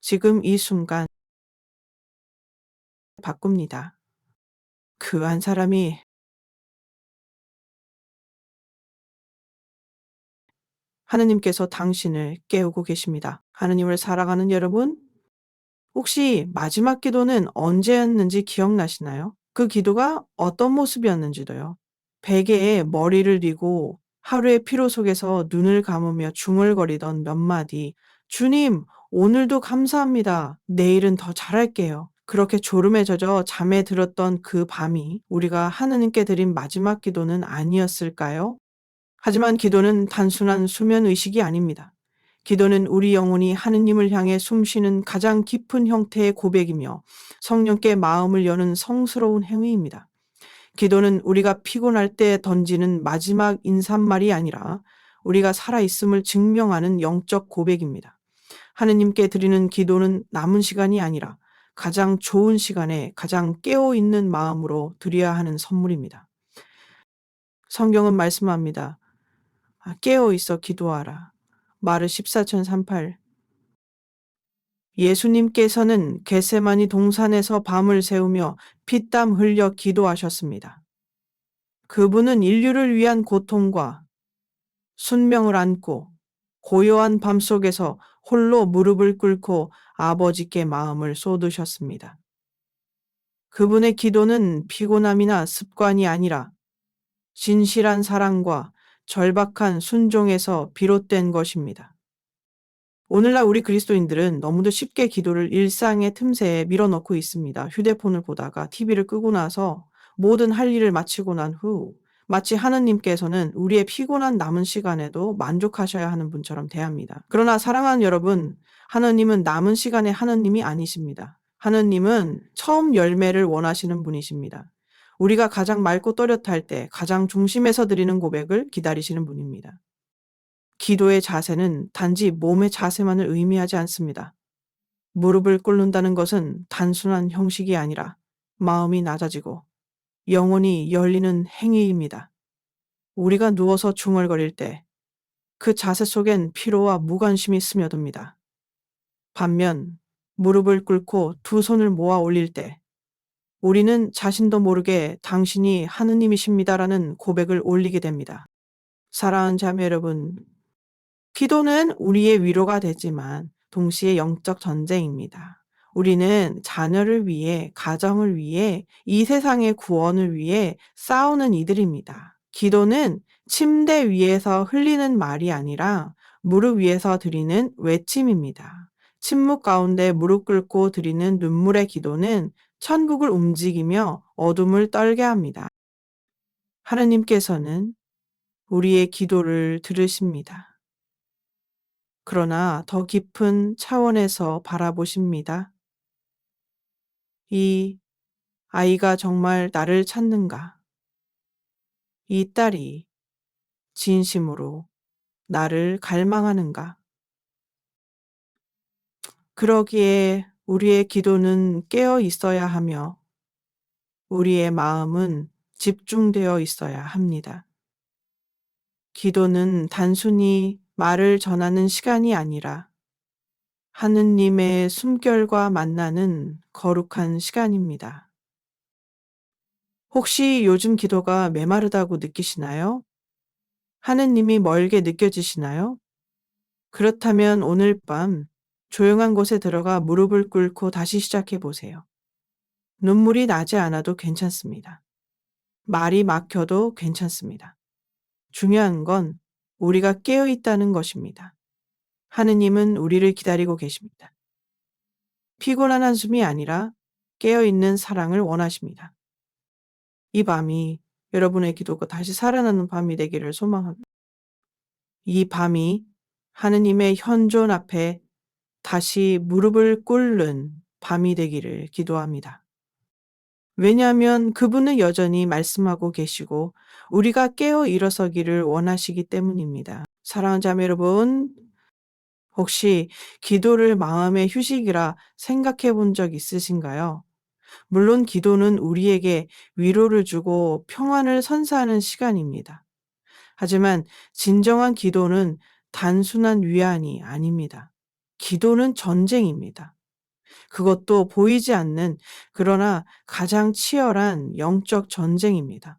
지금 이 순간 바꿉니다. 그 한 사람이 하느님께서 당신을 깨우고 계십니다. 하느님을 사랑하는 여러분, 혹시 마지막 기도는 언제였는지 기억나시나요? 그 기도가 어떤 모습이었는지도요. 베개에 머리를 뒤고 하루의 피로 속에서 눈을 감으며 중얼거리던 몇 마디. 주님, 오늘도 감사합니다. 내일은 더 잘할게요. 그렇게 졸음에 젖어 잠에 들었던 그 밤이 우리가 하느님께 드린 마지막 기도는 아니었을까요? 하지만 기도는 단순한 수면 의식이 아닙니다. 기도는 우리 영혼이 하느님을 향해 숨쉬는 가장 깊은 형태의 고백이며 성령께 마음을 여는 성스러운 행위입니다. 기도는 우리가 피곤할 때 던지는 마지막 인사말이 아니라 우리가 살아있음을 증명하는 영적 고백입니다. 하느님께 드리는 기도는 남은 시간이 아니라 가장 좋은 시간에 가장 깨어 있는 마음으로 드려야 하는 선물입니다. 성경은 말씀합니다. 아, 깨어 있어 기도하라. 마르 14천 38. 예수님께서는 겟세마니 동산에서 밤을 새우며 피땀 흘려 기도하셨습니다. 그분은 인류를 위한 고통과 순명을 안고 고요한 밤 속에서 홀로 무릎을 꿇고 아버지께 마음을 쏟으셨습니다. 그분의 기도는 피곤함이나 습관이 아니라 진실한 사랑과 절박한 순종에서 비롯된 것입니다. 오늘날 우리 그리스도인들은 너무도 쉽게 기도를 일상의 틈새에 밀어넣고 있습니다. 휴대폰을 보다가 TV를 끄고 나서 모든 할 일을 마치고 난 후 마치 하느님께서는 우리의 피곤한 남은 시간에도 만족하셔야 하는 분처럼 대합니다. 그러나 사랑하는 여러분, 하느님은 남은 시간의 하느님이 아니십니다. 하느님은 처음 열매를 원하시는 분이십니다. 우리가 가장 맑고 또렷할 때 가장 중심에서 드리는 고백을 기다리시는 분입니다. 기도의 자세는 단지 몸의 자세만을 의미하지 않습니다. 무릎을 꿇는다는 것은 단순한 형식이 아니라 마음이 낮아지고 영혼이 열리는 행위입니다. 우리가 누워서 중얼거릴 때 그 자세 속엔 피로와 무관심이 스며듭니다. 반면 무릎을 꿇고 두 손을 모아 올릴 때 우리는 자신도 모르게 당신이 하느님이십니다라는 고백을 올리게 됩니다. 사랑하는 자매 여러분, 기도는 우리의 위로가 되지만 동시에 영적 전쟁입니다. 우리는 자녀를 위해, 가정을 위해, 이 세상의 구원을 위해 싸우는 이들입니다. 기도는 침대 위에서 흘리는 말이 아니라 무릎 위에서 드리는 외침입니다. 침묵 가운데 무릎 꿇고 드리는 눈물의 기도는 천국을 움직이며 어둠을 떨게 합니다. 하느님께서는 우리의 기도를 들으십니다. 그러나 더 깊은 차원에서 바라보십니다. 이 아이가 정말 나를 찾는가? 이 딸이 진심으로 나를 갈망하는가? 그러기에 우리의 기도는 깨어 있어야 하며 우리의 마음은 집중되어 있어야 합니다. 기도는 단순히 말을 전하는 시간이 아니라 하느님의 숨결과 만나는 거룩한 시간입니다. 혹시 요즘 기도가 메마르다고 느끼시나요? 하느님이 멀게 느껴지시나요? 그렇다면 오늘 밤 조용한 곳에 들어가 무릎을 꿇고 다시 시작해 보세요. 눈물이 나지 않아도 괜찮습니다. 말이 막혀도 괜찮습니다. 중요한 건 우리가 깨어 있다는 것입니다. 하느님은 우리를 기다리고 계십니다. 피곤한 한숨이 아니라 깨어 있는 사랑을 원하십니다. 이 밤이 여러분의 기도가 다시 살아나는 밤이 되기를 소망합니다. 이 밤이 하느님의 현존 앞에 다시 무릎을 꿇는 밤이 되기를 기도합니다. 왜냐하면 그분은 여전히 말씀하고 계시고 우리가 깨어 일어서기를 원하시기 때문입니다. 사랑하는 자매 여러분, 혹시 기도를 마음의 휴식이라 생각해 본 적 있으신가요? 물론 기도는 우리에게 위로를 주고 평안을 선사하는 시간입니다. 하지만 진정한 기도는 단순한 위안이 아닙니다. 기도는 전쟁입니다. 그것도 보이지 않는 그러나 가장 치열한 영적 전쟁입니다.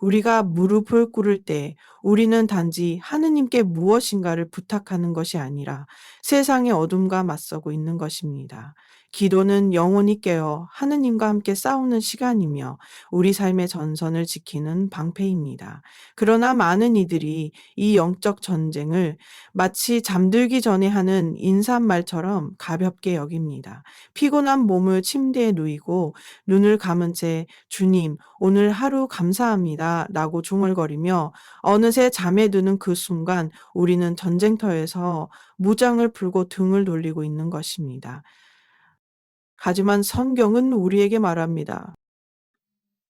우리가 무릎을 꿇을 때 우리는 단지 하느님께 무엇인가를 부탁하는 것이 아니라 세상의 어둠과 맞서고 있는 것입니다. 기도는 영혼이 깨어 하느님과 함께 싸우는 시간이며 우리 삶의 전선을 지키는 방패입니다. 그러나 많은 이들이 이 영적 전쟁을 마치 잠들기 전에 하는 인사말처럼 가볍게 여깁니다. 피곤한 몸을 침대에 누이고 눈을 감은 채 주님, 오늘 하루 감사합니다. 라고 중얼거리며 어느새 잠에 드는 그 순간 우리는 전쟁터에서 무장을 풀고 등을 돌리고 있는 것입니다. 하지만 성경은 우리에게 말합니다.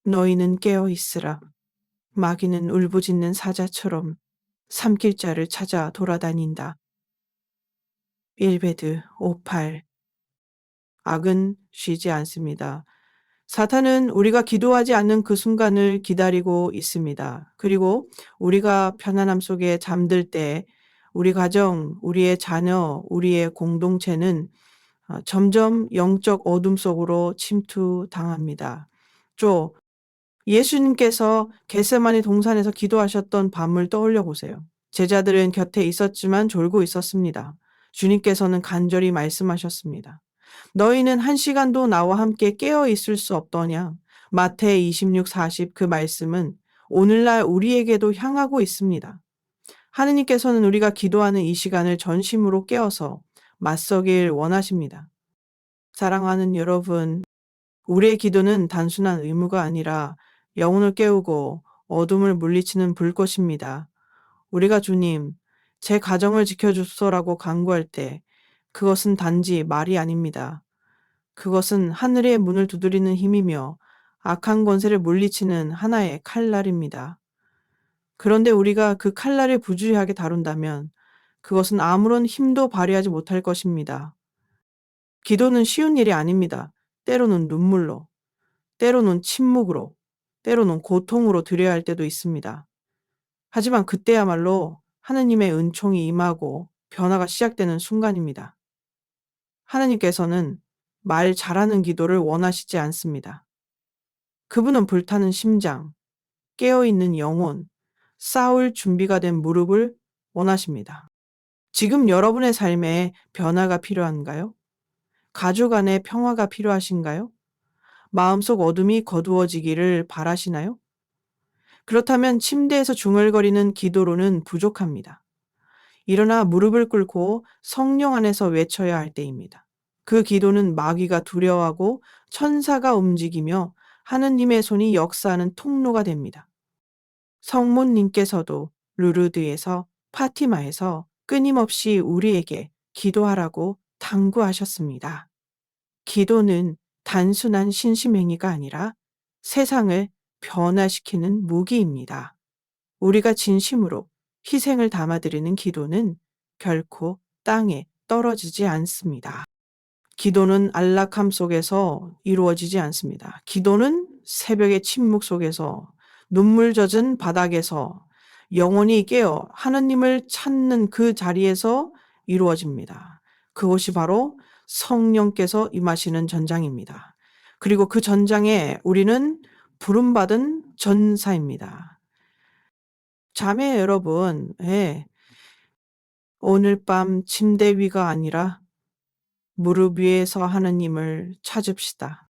너희는 깨어 있으라. 마귀는 울부짖는 사자처럼 삼킬 자를 찾아 돌아다닌다. 1베드 58 악은 쉬지 않습니다. 사탄은 우리가 기도하지 않는 그 순간을 기다리고 있습니다. 그리고 우리가 편안함 속에 잠들 때 우리 가정, 우리의 자녀, 우리의 공동체는 어, 점점 영적 어둠 속으로 침투당합니다. 또 예수님께서 겟세마니 동산에서 기도하셨던 밤을 떠올려 보세요. 제자들은 곁에 있었지만 졸고 있었습니다. 주님께서는 간절히 말씀하셨습니다. 너희는 한 시간도 나와 함께 깨어 있을 수 없더냐? 마태 26, 40 그 말씀은 오늘날 우리에게도 향하고 있습니다. 하느님께서는 우리가 기도하는 이 시간을 전심으로 깨어서 맞서길 원하십니다. 사랑하는 여러분, 우리의 기도는 단순한 의무가 아니라 영혼을 깨우고 어둠을 물리치는 불꽃입니다. 우리가 주님, 제 가정을 지켜주소라고 간구할 때 그것은 단지 말이 아닙니다. 그것은 하늘의 문을 두드리는 힘이며 악한 권세를 물리치는 하나의 칼날입니다. 그런데 우리가 그 칼날을 부주의하게 다룬다면 그것은 아무런 힘도 발휘하지 못할 것입니다. 기도는 쉬운 일이 아닙니다. 때로는 눈물로, 때로는 침묵으로, 때로는 고통으로 드려야 할 때도 있습니다. 하지만 그때야말로 하느님의 은총이 임하고 변화가 시작되는 순간입니다. 하느님께서는 말 잘하는 기도를 원하시지 않습니다. 그분은 불타는 심장, 깨어있는 영혼, 싸울 준비가 된 무릎을 원하십니다. 지금 여러분의 삶에 변화가 필요한가요? 가족 안에 평화가 필요하신가요? 마음속 어둠이 거두어지기를 바라시나요? 그렇다면 침대에서 중얼거리는 기도로는 부족합니다. 일어나 무릎을 꿇고 성령 안에서 외쳐야 할 때입니다. 그 기도는 마귀가 두려워하고 천사가 움직이며 하느님의 손이 역사하는 통로가 됩니다. 성모님께서도 루르드에서 파티마에서 끊임없이 우리에게 기도하라고 당부하셨습니다. 기도는 단순한 신심행위가 아니라 세상을 변화시키는 무기입니다. 우리가 진심으로 희생을 담아드리는 기도는 결코 땅에 떨어지지 않습니다. 기도는 안락함 속에서 이루어지지 않습니다. 기도는 새벽의 침묵 속에서 눈물 젖은 바닥에서 영혼이 깨어 하느님을 찾는 그 자리에서 이루어집니다. 그것이 바로 성령께서 임하시는 전장입니다. 그리고 그 전장에 우리는 부름받은 전사입니다. 자매 여러분, 예. 오늘 밤 침대 위가 아니라 무릎 위에서 하느님을 찾읍시다.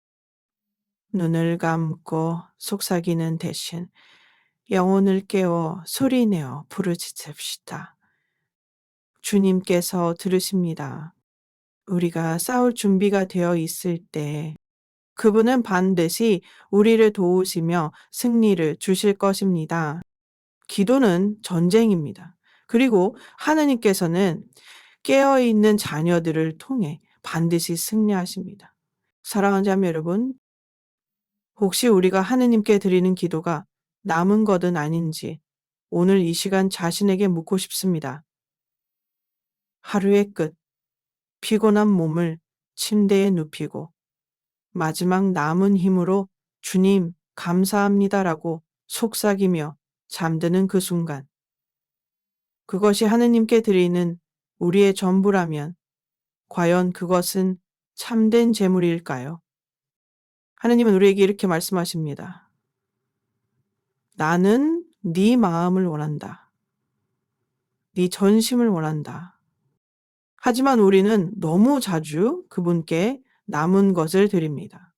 눈을 감고 속삭이는 대신 영혼을 깨워 소리내어 부르짖읍시다. 주님께서 들으십니다. 우리가 싸울 준비가 되어 있을 때 그분은 반드시 우리를 도우시며 승리를 주실 것입니다. 기도는 전쟁입니다. 그리고 하느님께서는 깨어있는 자녀들을 통해 반드시 승리하십니다. 사랑하는 자매 여러분, 혹시 우리가 하느님께 드리는 기도가 남은 것은 아닌지 오늘 이 시간 자신에게 묻고 싶습니다. 하루의 끝, 피곤한 몸을 침대에 눕히고 마지막 남은 힘으로 주님 감사합니다라고 속삭이며 잠드는 그 순간. 그것이 하느님께 드리는 우리의 전부라면 과연 그것은 참된 재물일까요? 하느님은 우리에게 이렇게 말씀하십니다. 나는 네 마음을 원한다. 네 전심을 원한다. 하지만 우리는 너무 자주 그분께 남은 것을 드립니다.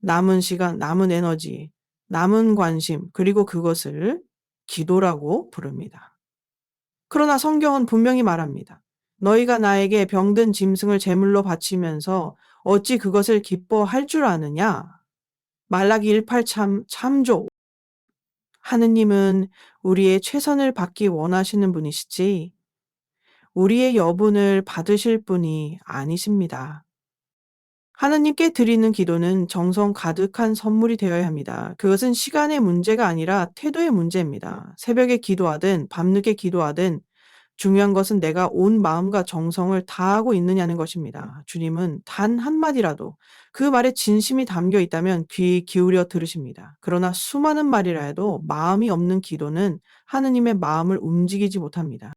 남은 시간, 남은 에너지, 남은 관심, 그리고 그것을 기도라고 부릅니다. 그러나 성경은 분명히 말합니다. 너희가 나에게 병든 짐승을 제물로 바치면서 어찌 그것을 기뻐할 줄 아느냐? 말라기 18 참, 참조. 하느님은 우리의 최선을 받기 원하시는 분이시지, 우리의 여분을 받으실 분이 아니십니다. 하나님께 드리는 기도는 정성 가득한 선물이 되어야 합니다. 그것은 시간의 문제가 아니라 태도의 문제입니다. 새벽에 기도하든 밤늦게 기도하든 중요한 것은 내가 온 마음과 정성을 다하고 있느냐는 것입니다. 주님은 단 한마디라도 그 말에 진심이 담겨 있다면 귀 기울여 들으십니다. 그러나 수많은 말이라 해도 마음이 없는 기도는 하느님의 마음을 움직이지 못합니다.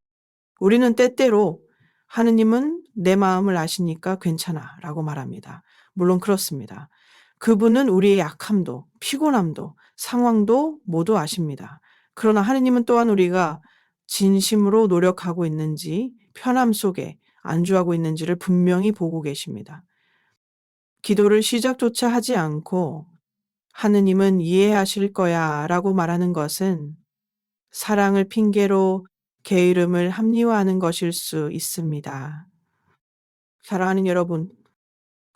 우리는 때때로 하느님은 내 마음을 아시니까 괜찮아 라고 말합니다. 물론 그렇습니다. 그분은 우리의 약함도, 피곤함도, 상황도 모두 아십니다. 그러나 하느님은 또한 우리가 진심으로 노력하고 있는지, 편함 속에 안주하고 있는지를 분명히 보고 계십니다. 기도를 시작조차 하지 않고 하느님은 이해하실 거야 라고 말하는 것은 사랑을 핑계로 게으름을 합리화하는 것일 수 있습니다. 사랑하는 여러분,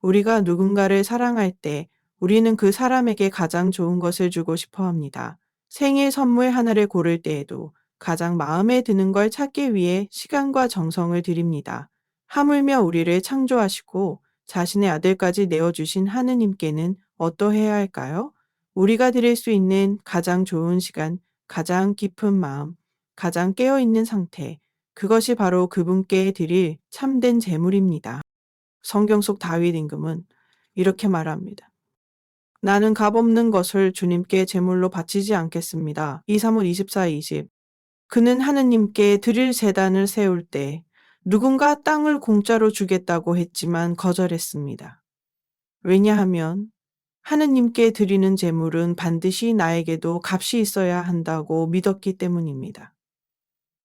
우리가 누군가를 사랑할 때 우리는 그 사람에게 가장 좋은 것을 주고 싶어 합니다. 생일 선물 하나를 고를 때에도 가장 마음에 드는 걸 찾기 위해 시간과 정성을 드립니다. 하물며 우리를 창조하시고 자신의 아들까지 내어주신 하느님께는 어떠해야 할까요? 우리가 드릴 수 있는 가장 좋은 시간, 가장 깊은 마음, 가장 깨어있는 상태, 그것이 바로 그분께 드릴 참된 재물입니다. 성경 속 다윗 임금은 이렇게 말합니다. 나는 값없는 것을 주님께 제물로 바치지 않겠습니다. 2 3월 24, 20. 그는 하느님께 드릴 재단을 세울 때 누군가 땅을 공짜로 주겠다고 했지만 거절했습니다. 왜냐하면 하느님께 드리는 제물은 반드시 나에게도 값이 있어야 한다고 믿었기 때문입니다.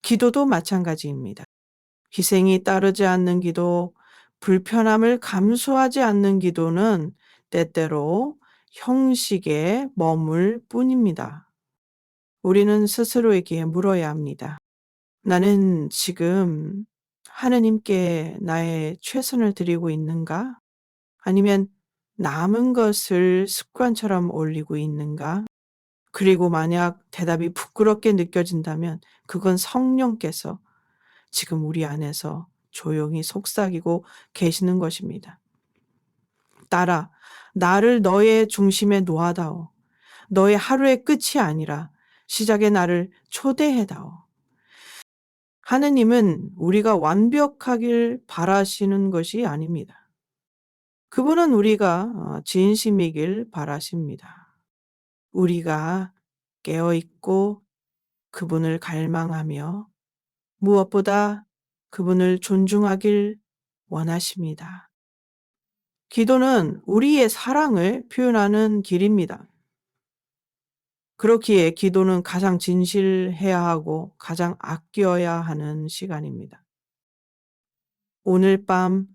기도도 마찬가지입니다. 희생이 따르지 않는 기도, 불편함을 감수하지 않는 기도는 때때로 형식에 머물 뿐입니다. 우리는 스스로에게 물어야 합니다. 나는 지금 하느님께 나의 최선을 드리고 있는가? 아니면 남은 것을 습관처럼 올리고 있는가? 그리고 만약 대답이 부끄럽게 느껴진다면 그건 성령께서 지금 우리 안에서 조용히 속삭이고 계시는 것입니다. 딸아, 나를 너의 중심에 놓아다오. 너의 하루의 끝이 아니라 시작의 나를 초대해다오. 하느님은 우리가 완벽하길 바라시는 것이 아닙니다. 그분은 우리가 어, 진심이길 바라십니다. 우리가 깨어 있고 그분을 갈망하며 무엇보다 그분을 존중하길 원하십니다. 기도는 우리의 사랑을 표현하는 길입니다. 그렇기에 기도는 가장 진실해야 하고 가장 아껴야 하는 시간입니다. 오늘 밤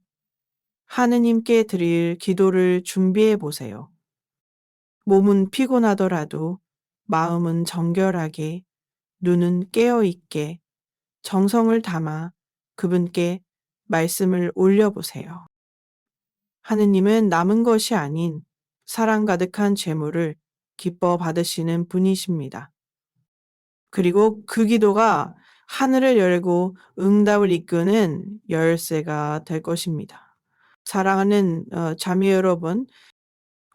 하느님께 드릴 기도를 준비해 보세요. 몸은 피곤하더라도 마음은 정결하게, 눈은 깨어 있게, 정성을 담아 그분께 말씀을 올려보세요. 하느님은 남은 것이 아닌 사랑 가득한 재물을 기뻐 받으시는 분이십니다. 그리고 그 기도가 하늘을 열고 응답을 이끄는 열쇠가 될 것입니다. 사랑하는 어, 자매 여러분,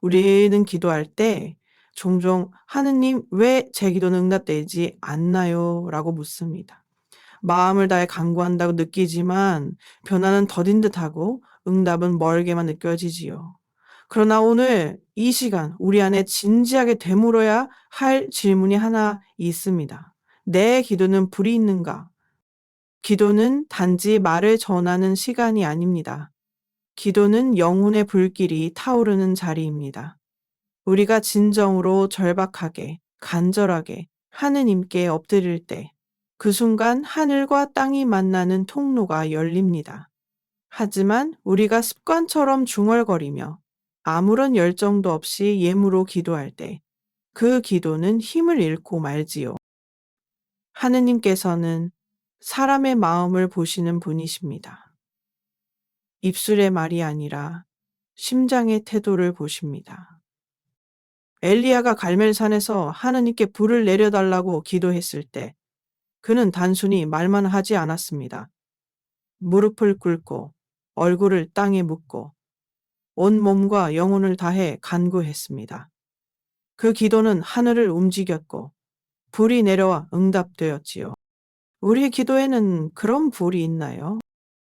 우리는 기도할 때 종종 하느님 왜 제 기도는 응답되지 않나요? 라고 묻습니다. 마음을 다해 간구한다고 느끼지만 변화는 더딘 듯하고 응답은 멀게만 느껴지지요. 그러나 오늘 이 시간 우리 안에 진지하게 되물어야 할 질문이 하나 있습니다. 내 기도는 불이 있는가? 기도는 단지 말을 전하는 시간이 아닙니다. 기도는 영혼의 불길이 타오르는 자리입니다. 우리가 진정으로 절박하게, 간절하게 하느님께 엎드릴 때, 그 순간 하늘과 땅이 만나는 통로가 열립니다. 하지만 우리가 습관처럼 중얼거리며 아무런 열정도 없이 예무로 기도할 때, 그 기도는 힘을 잃고 말지요. 하느님께서는 사람의 마음을 보시는 분이십니다. 입술의 말이 아니라 심장의 태도를 보십니다. 엘리야가 갈멜산에서 하느님께 불을 내려달라고 기도했을 때 그는 단순히 말만 하지 않았습니다. 무릎을 꿇고 얼굴을 땅에 묻고 온 몸과 영혼을 다해 간구했습니다. 그 기도는 하늘을 움직였고 불이 내려와 응답되었지요. 우리의 기도에는 그런 불이 있나요?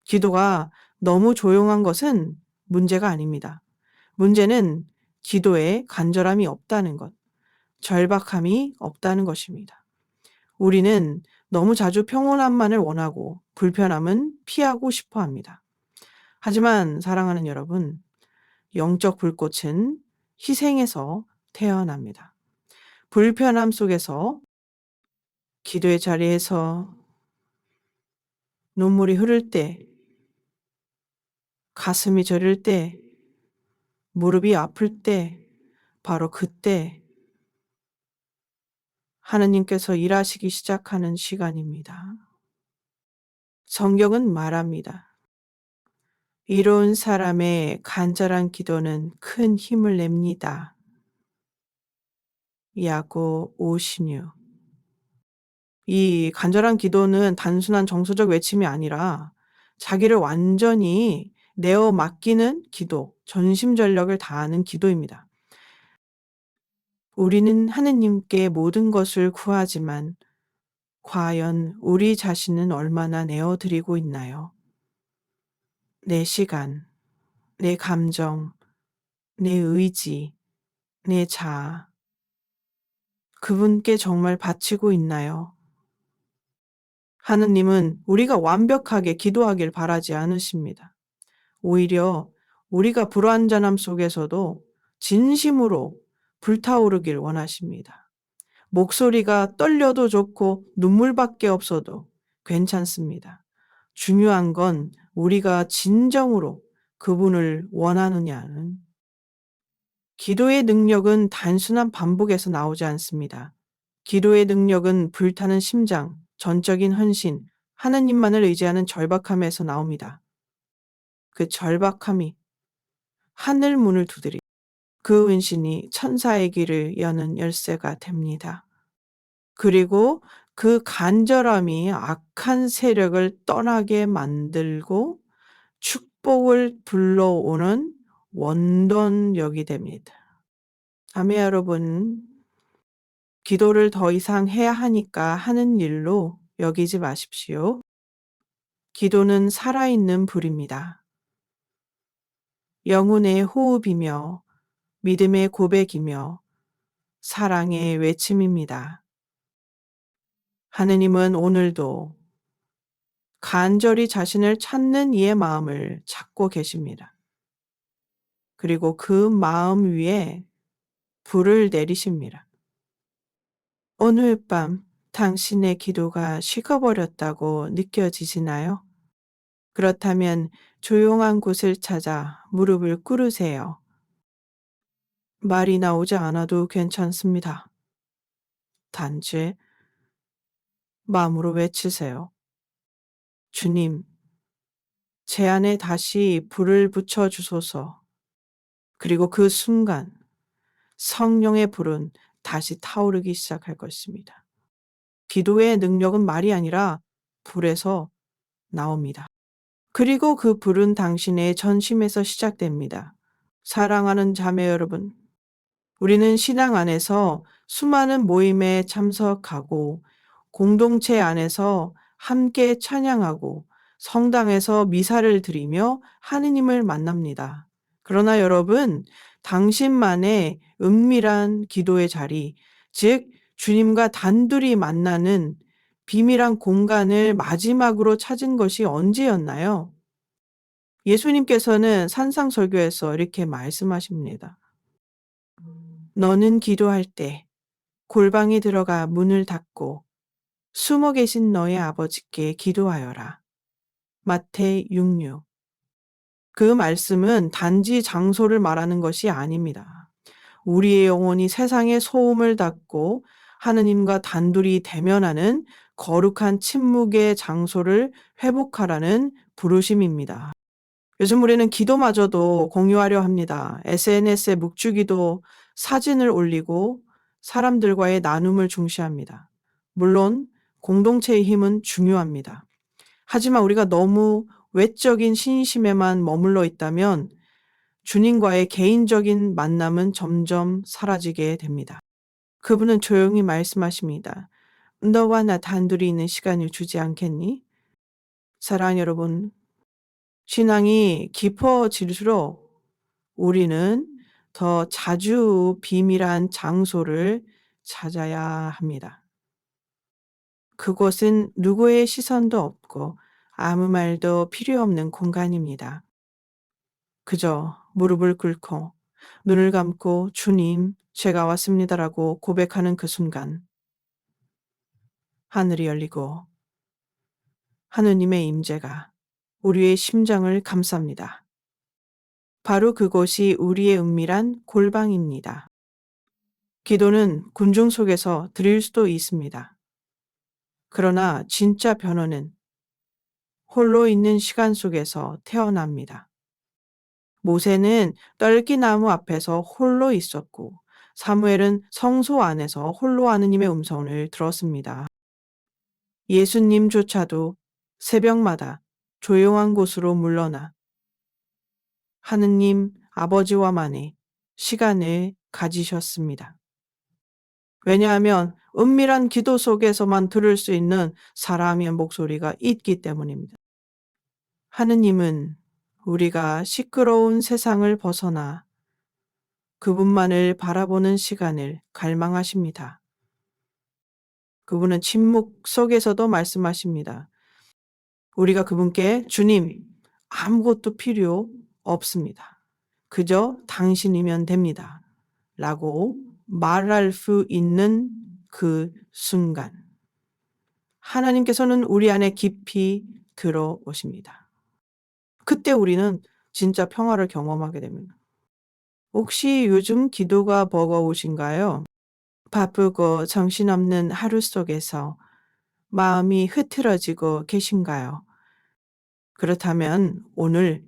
기도가 너무 조용한 것은 문제가 아닙니다. 문제는 기도에 간절함이 없다는 것, 절박함이 없다는 것입니다. 우리는 너무 자주 평온함만을 원하고 불편함은 피하고 싶어 합니다. 하지만 사랑하는 여러분, 영적 불꽃은 희생에서 태어납니다. 불편함 속에서 기도의 자리에서 눈물이 흐를 때, 가슴이 저릴 때, 무릎이 아플 때, 바로 그때 하느님께서 일하시기 시작하는 시간입니다. 성경은 말합니다. 이로운 사람의 간절한 기도는 큰 힘을 냅니다. 야고 56. 이 간절한 기도는 단순한 정서적 외침이 아니라 자기를 완전히 내어 맡기는 기도, 전심전력을 다하는 기도입니다. 우리는 하느님께 모든 것을 구하지만 과연 우리 자신은 얼마나 내어드리고 있나요? 내 시간, 내 감정, 내 의지, 내 자아, 그분께 정말 바치고 있나요? 하느님은 우리가 완벽하게 기도하길 바라지 않으십니다. 오히려 우리가 불완전함 속에서도 진심으로 불타오르길 원하십니다. 목소리가 떨려도 좋고 눈물밖에 없어도 괜찮습니다. 중요한 건 우리가 진정으로 그분을 원하느냐는 기도의 능력은 단순한 반복에서 나오지 않습니다. 기도의 능력은 불타는 심장, 전적인 헌신, 하나님만을 의지하는 절박함에서 나옵니다. 그 절박함이 하늘 문을 두드리 그 은신이 천사의 길을 여는 열쇠가 됩니다. 그리고 그 간절함이 악한 세력을 떠나게 만들고 축복을 불러오는 원동력이 됩니다. 아메 여러분, 기도를 더 이상 해야 하니까 하는 일로 여기지 마십시오. 기도는 살아있는 불입니다. 영혼의 호흡이며 믿음의 고백이며 사랑의 외침입니다. 하느님은 오늘도 간절히 자신을 찾는 이의 마음을 찾고 계십니다. 그리고 그 마음 위에 불을 내리십니다. 오늘 밤 당신의 기도가 식어버렸다고 느껴지시나요? 그렇다면 조용한 곳을 찾아 무릎을 꿇으세요. 말이 나오지 않아도 괜찮습니다. 단지 마음으로 외치세요. 주님, 제 안에 다시 불을 붙여 주소서. 그리고 그 순간 성령의 불은 다시 타오르기 시작할 것입니다. 기도의 능력은 말이 아니라 불에서 나옵니다. 그리고 그 불은 당신의 전심에서 시작됩니다. 사랑하는 자매 여러분, 우리는 신앙 안에서 수많은 모임에 참석하고 공동체 안에서 함께 찬양하고 성당에서 미사를 드리며 하느님을 만납니다. 그러나 여러분, 당신만의 은밀한 기도의 자리, 즉, 주님과 단둘이 만나는 비밀한 공간을 마지막으로 찾은 것이 언제였나요? 예수님께서는 산상설교에서 이렇게 말씀하십니다. 너는 기도할 때 골방에 들어가 문을 닫고 숨어 계신 너의 아버지께 기도하여라. 마태 66. 그 말씀은 단지 장소를 말하는 것이 아닙니다. 우리의 영혼이 세상의 소음을 닫고 하느님과 단둘이 대면하는 거룩한 침묵의 장소를 회복하라는 부르심입니다. 요즘 우리는 기도마저도 공유하려 합니다. SNS에 묵주기도 사진을 올리고 사람들과의 나눔을 중시합니다. 물론 공동체의 힘은 중요합니다. 하지만 우리가 너무 외적인 신심에만 머물러 있다면 주님과의 개인적인 만남은 점점 사라지게 됩니다. 그분은 조용히 말씀하십니다. 너와 나 단둘이 있는 시간을 주지 않겠니? 사랑 여러분, 신앙이 깊어질수록 우리는 더 자주 비밀한 장소를 찾아야 합니다. 그곳은 누구의 시선도 없고 아무 말도 필요 없는 공간입니다. 그저 무릎을 꿇고 눈을 감고 주님, 제가 왔습니다라고 고백하는 그 순간 하늘이 열리고 하느님의 임재가 우리의 심장을 감쌉니다. 바로 그곳이 우리의 은밀한 골방입니다. 기도는 군중 속에서 드릴 수도 있습니다. 그러나 진짜 변호는 홀로 있는 시간 속에서 태어납니다. 모세는 떨기나무 앞에서 홀로 있었고 사무엘은 성소 안에서 홀로 하느님의 음성을 들었습니다. 예수님조차도 새벽마다 조용한 곳으로 물러나 하느님 아버지와만의 시간을 가지셨습니다. 왜냐하면 은밀한 기도 속에서만 들을 수 있는 사람의 목소리가 있기 때문입니다. 하느님은 우리가 시끄러운 세상을 벗어나 그분만을 바라보는 시간을 갈망하십니다. 그분은 침묵 속에서도 말씀하십니다. 우리가 그분께 주님, 아무것도 필요 없습니다. 그저 당신이면 됩니다. 라고 말할 수 있는 그 순간. 하나님께서는 우리 안에 깊이 들어오십니다. 그때 우리는 진짜 평화를 경험하게 됩니다. 혹시 요즘 기도가 버거우신가요? 바쁘고 정신없는 하루 속에서 마음이 흐트러지고 계신가요? 그렇다면 오늘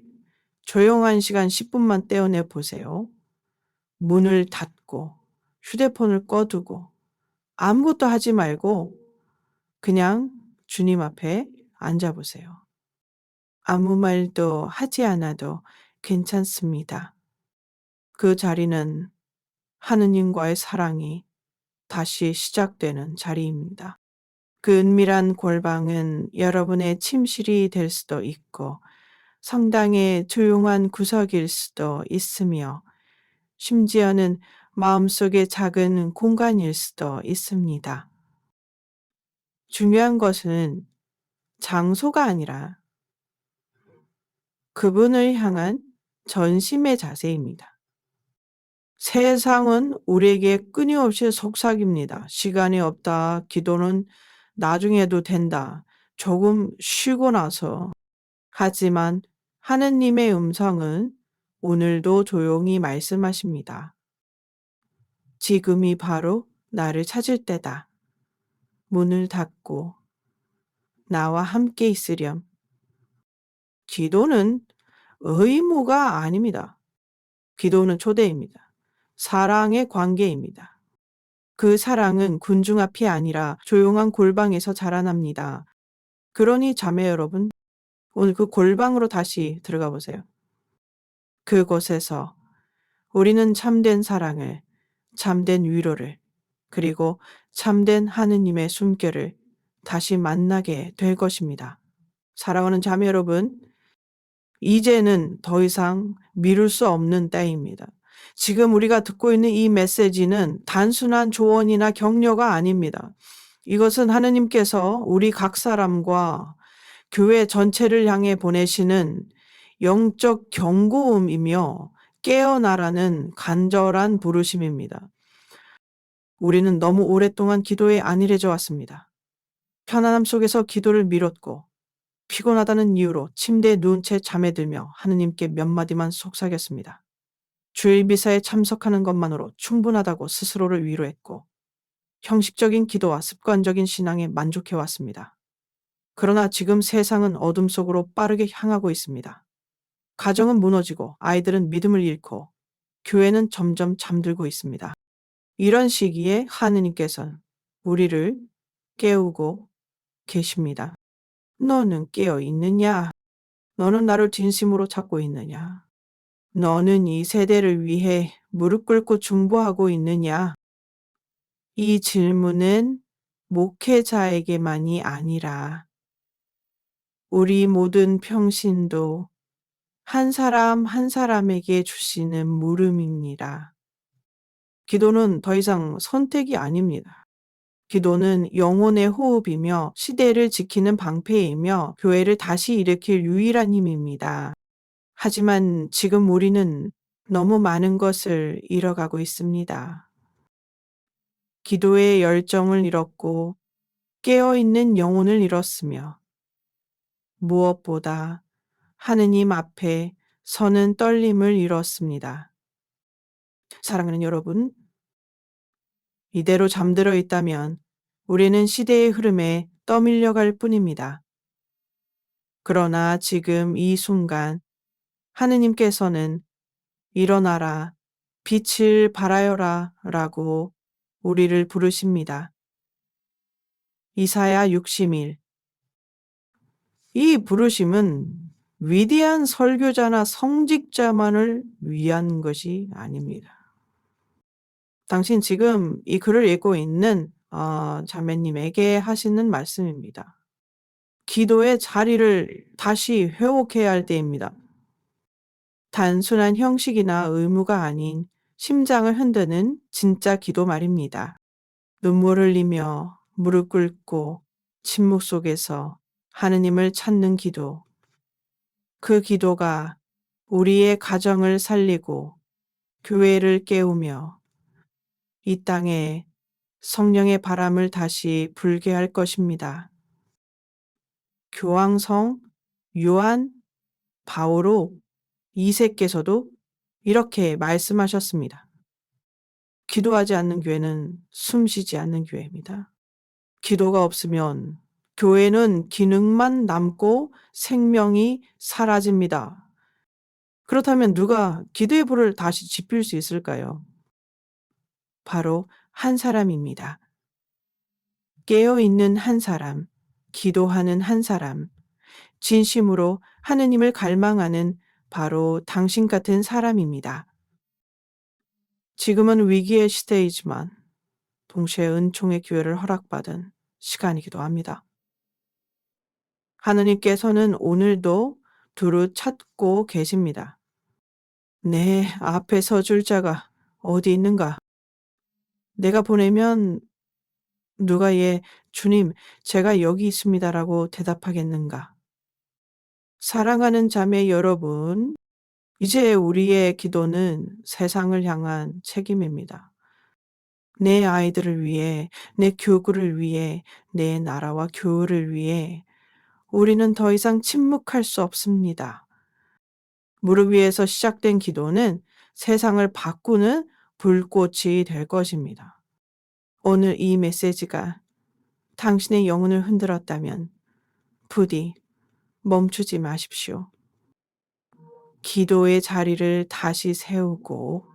조용한 시간 10분만 떼어내 보세요. 문을 닫고 휴대폰을 꺼두고 아무것도 하지 말고 그냥 주님 앞에 앉아 보세요. 아무 말도 하지 않아도 괜찮습니다. 그 자리는 하느님과의 사랑이 다시 시작되는 자리입니다. 그 은밀한 골방은 여러분의 침실이 될 수도 있고 성당의 조용한 구석일 수도 있으며 심지어는 마음속의 작은 공간일 수도 있습니다. 중요한 것은 장소가 아니라 그분을 향한 전심의 자세입니다. 세상은 우리에게 끊임없이 속삭입니다. 시간이 없다. 기도는 나중에 도 된다. 조금 쉬고 나서. 하지만 하느님의 음성은 오늘도 조용히 말씀하십니다. 지금이 바로 나를 찾을 때다. 문을 닫고 나와 함께 있으렴. 기도는 의무가 아닙니다. 기도는 초대입니다. 사랑의 관계입니다. 그 사랑은 군중 앞이 아니라 조용한 골방에서 자라납니다. 그러니 자매 여러분, 오늘 그 골방으로 다시 들어가 보세요. 그곳에서 우리는 참된 사랑을, 참된 위로를, 그리고 참된 하느님의 숨결을 다시 만나게 될 것입니다. 사랑하는 자매 여러분, 이제는 더 이상 미룰 수 없는 때입니다. 지금 우리가 듣고 있는 이 메시지는 단순한 조언이나 격려가 아닙니다. 이것은 하느님께서 우리 각 사람과 교회 전체를 향해 보내시는 영적 경고음이며 깨어나라는 간절한 부르심입니다. 우리는 너무 오랫동안 기도에 안일해져 왔습니다. 편안함 속에서 기도를 미뤘고 피곤하다는 이유로 침대에 누운 채 잠에 들며 하느님께 몇 마디만 속삭였습니다. 주일 미사에 참석하는 것만으로 충분하다고 스스로를 위로했고 형식적인 기도와 습관적인 신앙에 만족해 왔습니다. 그러나 지금 세상은 어둠 속으로 빠르게 향하고 있습니다. 가정은 무너지고 아이들은 믿음을 잃고 교회는 점점 잠들고 있습니다. 이런 시기에 하느님께서는 우리를 깨우고 계십니다. 너는 깨어 있느냐? 너는 나를 진심으로 찾고 있느냐? 너는 이 세대를 위해 무릎 꿇고 중보하고 있느냐? 이 질문은 목회자에게만이 아니라 우리 모든 평신도 한 사람 한 사람에게 주시는 물음입니다. 기도는 더 이상 선택이 아닙니다. 기도는 영혼의 호흡이며 시대를 지키는 방패이며 교회를 다시 일으킬 유일한 힘입니다. 하지만 지금 우리는 너무 많은 것을 잃어가고 있습니다. 기도의 열정을 잃었고 깨어있는 영혼을 잃었으며 무엇보다 하느님 앞에 서는 떨림을 잃었습니다. 사랑하는 여러분, 이대로 잠들어 있다면 우리는 시대의 흐름에 떠밀려갈 뿐입니다. 그러나 지금 이 순간 하느님께서는 일어나라, 빛을 발하여라 라고 우리를 부르십니다. 이사야 60일 이 부르심은 위대한 설교자나 성직자만을 위한 것이 아닙니다. 당신 지금 이 글을 읽고 있는 어, 자매님에게 하시는 말씀입니다. 기도의 자리를 다시 회복해야 할 때입니다. 단순한 형식이나 의무가 아닌 심장을 흔드는 진짜 기도 말입니다. 눈물을 흘리며 무릎 꿇고 침묵 속에서 하느님을 찾는 기도. 그 기도가 우리의 가정을 살리고 교회를 깨우며 이 땅에 성령의 바람을 다시 불게 할 것입니다. 교황성, 요한, 바오로, 이세께서도 이렇게 말씀하셨습니다. 기도하지 않는 교회는 숨쉬지 않는 교회입니다. 기도가 없으면 교회는 기능만 남고 생명이 사라집니다. 그렇다면 누가 기도의 불을 다시 지필 수 있을까요? 바로 한 사람입니다. 깨어 있는 한 사람, 기도하는 한 사람, 진심으로 하느님을 갈망하는 바로 당신 같은 사람입니다. 지금은 위기의 시대이지만 동시에 은총의 기회를 허락받은 시간이기도 합니다. 하느님께서는 오늘도 두루 찾고 계십니다. 내 앞에 서줄 자가 어디 있는가? 내가 보내면 누가 예, 주님, 제가 여기 있습니다라고 대답하겠는가? 사랑하는 자매 여러분, 이제 우리의 기도는 세상을 향한 책임입니다. 내 아이들을 위해, 내 교구를 위해, 내 나라와 교회를 위해 우리는 더 이상 침묵할 수 없습니다. 무릎 위에서 시작된 기도는 세상을 바꾸는 불꽃이 될 것입니다. 오늘 이 메시지가 당신의 영혼을 흔들었다면 부디 멈추지 마십시오. 기도의 자리를 다시 세우고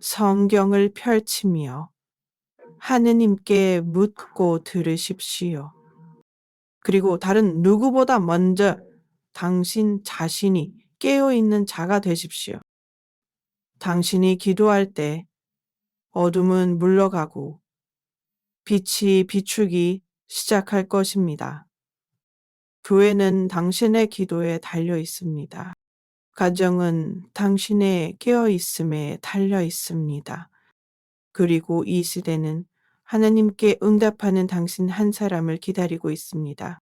성경을 펼치며 하느님께 묻고 들으십시오. 그리고 다른 누구보다 먼저 당신 자신이 깨어있는 자가 되십시오. 당신이 기도할 때 어둠은 물러가고 빛이 비추기 시작할 것입니다. 교회는 당신의 기도에 달려 있습니다. 가정은 당신의 깨어 있음에 달려 있습니다. 그리고 이 시대는 하나님께 응답하는 당신 한 사람을 기다리고 있습니다.